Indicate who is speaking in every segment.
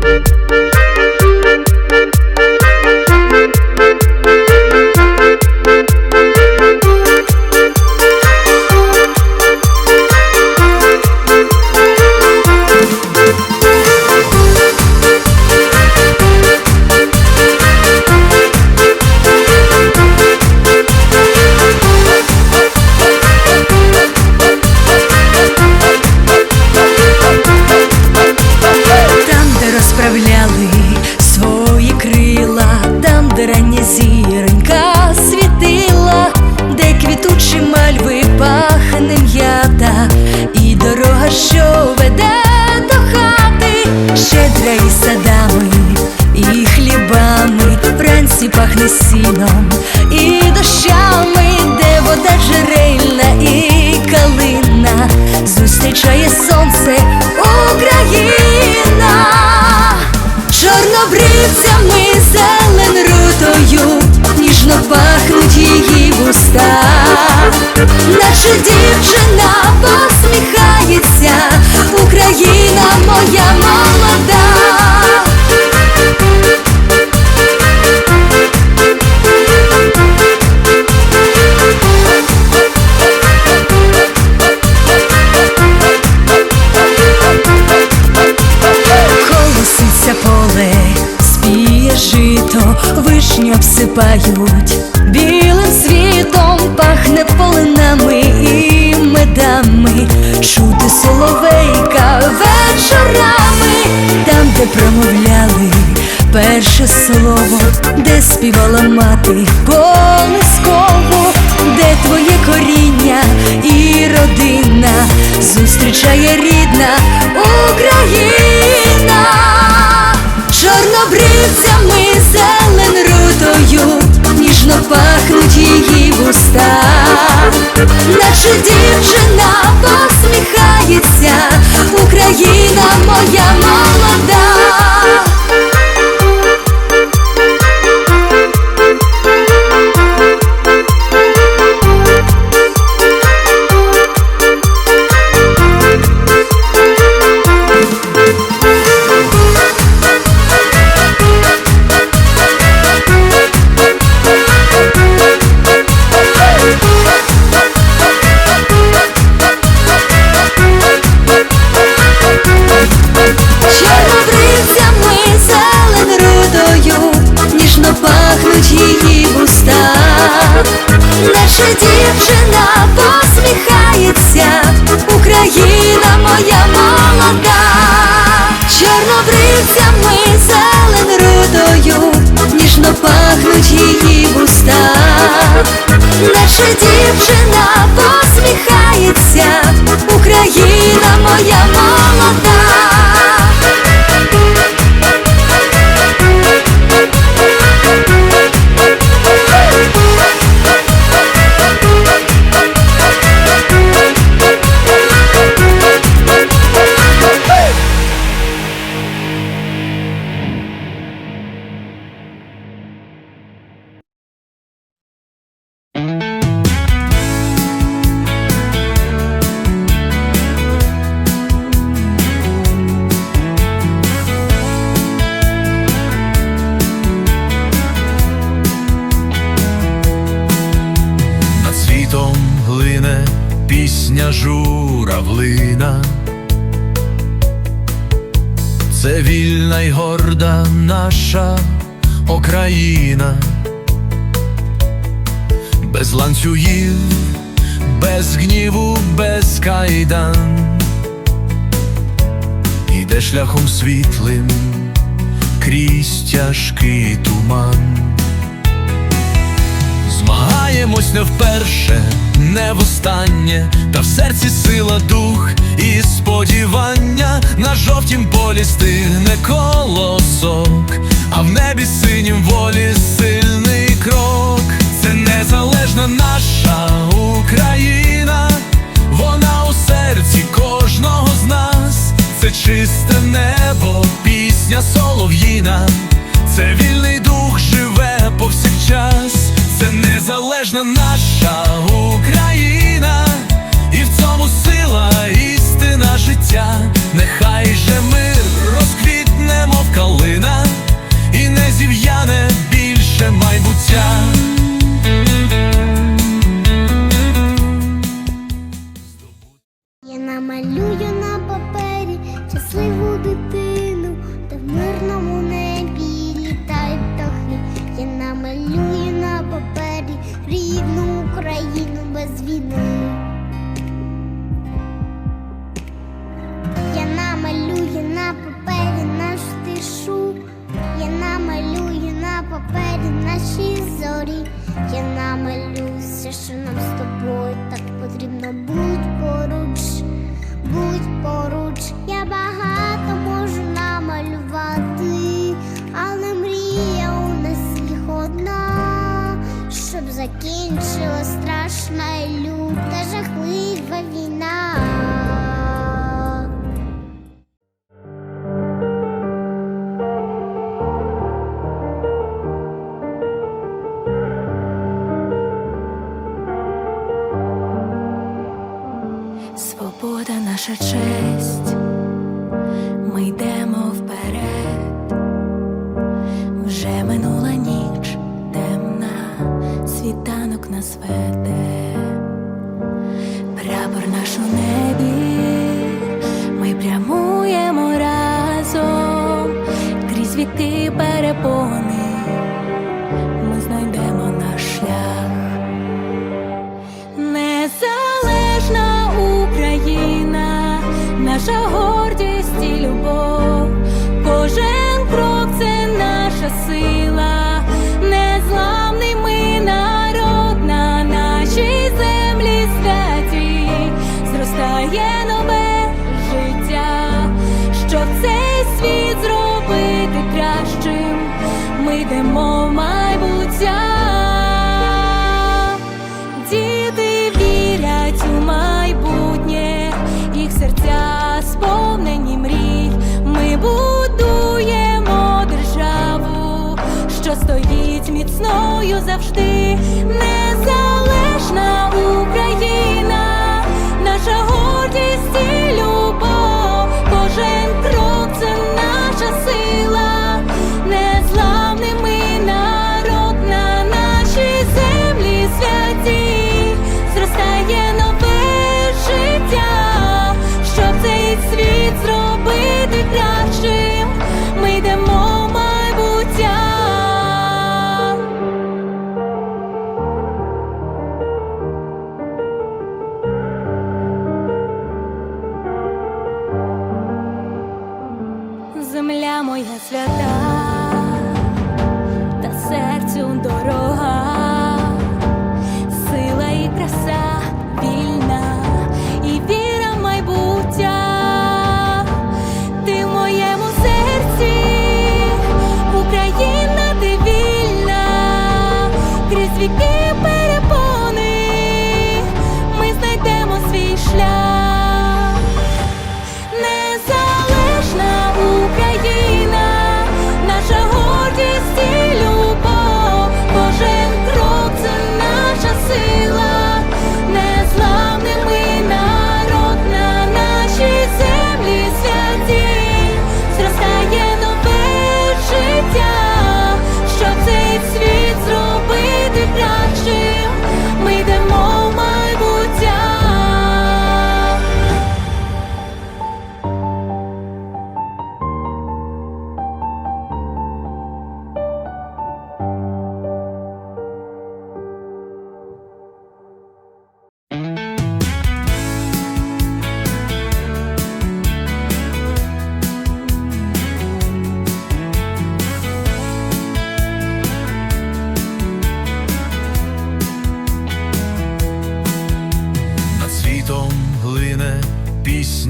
Speaker 1: Там, misinom вишні обсипають білим світом, пахне полинами і медами, чути соловейка вечорами, там, де промовляли перше слово, де співала мати чорнобривцями зелен рудою, ніжно пахнуть її вуста, наче дівчина посміхається, Україна моя молода.
Speaker 2: Журавлина. Це вільна й горда наша Україна, без ланцюгів, без гніву, без кайдан, іде шляхом світлим крізь тяжкий туман. Змагаємось не вперше, не востаннє, та в серці сила, дух і сподівання. На жовтім полі стигне колосок, а в небі синім волі сильний крок. Це незалежна наша Україна, вона у серці кожного з нас, це чисте небо, пісня солов'їна,
Speaker 3: Будь поруч, будь поруч, я багато можу намалювати, але мрія у нас їх одна, щоб закінчила страшна і
Speaker 4: наша честь, ми йдемо вперед, вже минула ніч темна, світанок нас веде, прапор наш у небі, ми прямуємо разом, крізь віки перепони, сила, міцною завжди. Незалежна моя свята, та серцю дорога,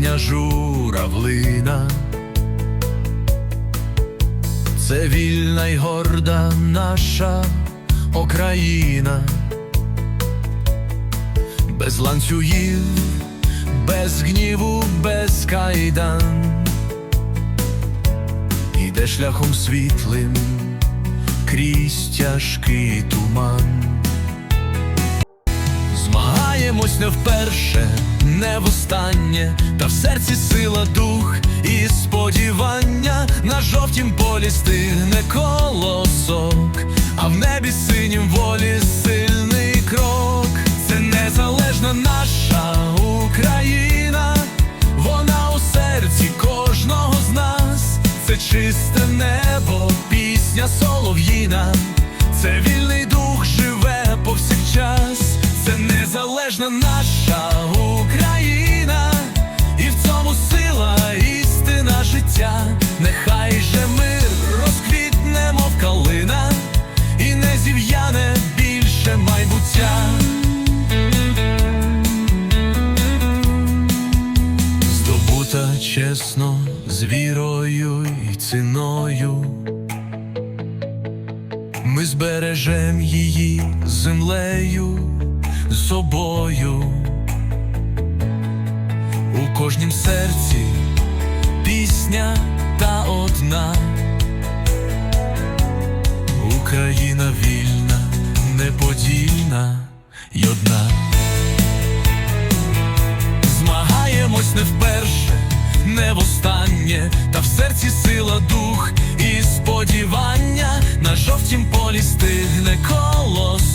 Speaker 2: пісня журавлина. Це вільна й горда наша Україна, без ланцюгів, без гніву, без кайдан, іде шляхом світлим крізь тяжкий туман. Не вперше, не востаннє, та в серці сила, дух і сподівання. На жовтім полі стигне колосок, а в небі синім волі сильний крок. Це незалежна наша Україна, вона у серці кожного з нас, це чисте небо, пісня солов'їна, це вільний дух живе повсякчас, це незалежна наша Україна, і в цьому сила істина життя, нехай же мир розквітне, мов калина, і не зів'яне більше майбуття. Здобута чесно з вірою і ціною. Ми збережем її землею собою. У кожнім серці пісня та одна. Україна вільна, неподільна й одна. Змагаємось не вперше, не востаннє, та в серці сила, дух і сподівання на жовтім полі стигне колосок,